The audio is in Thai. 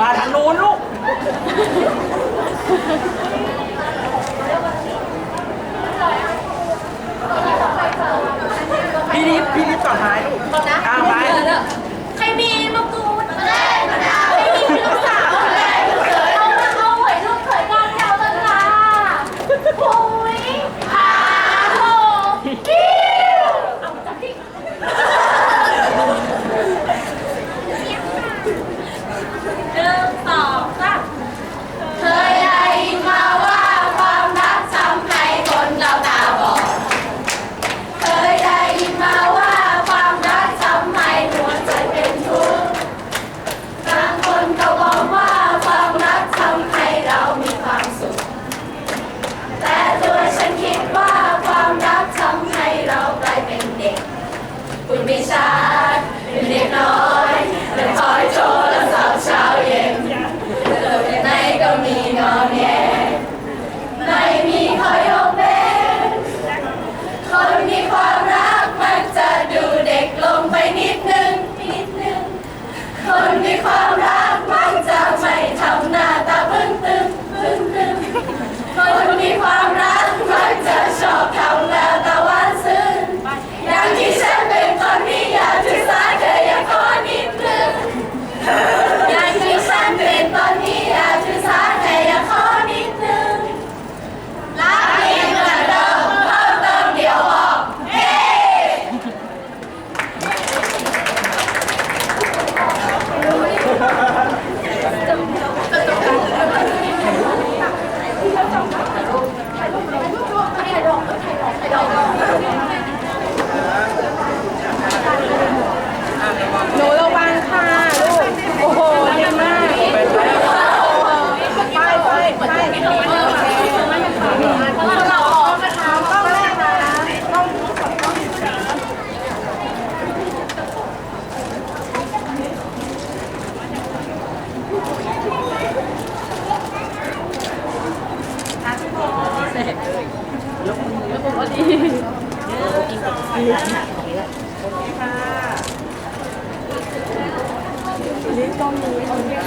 มาทางโน้นลูก ไม่ต้อง กินกับร้านองนี้แหละนี่ต้องมีคนเดียว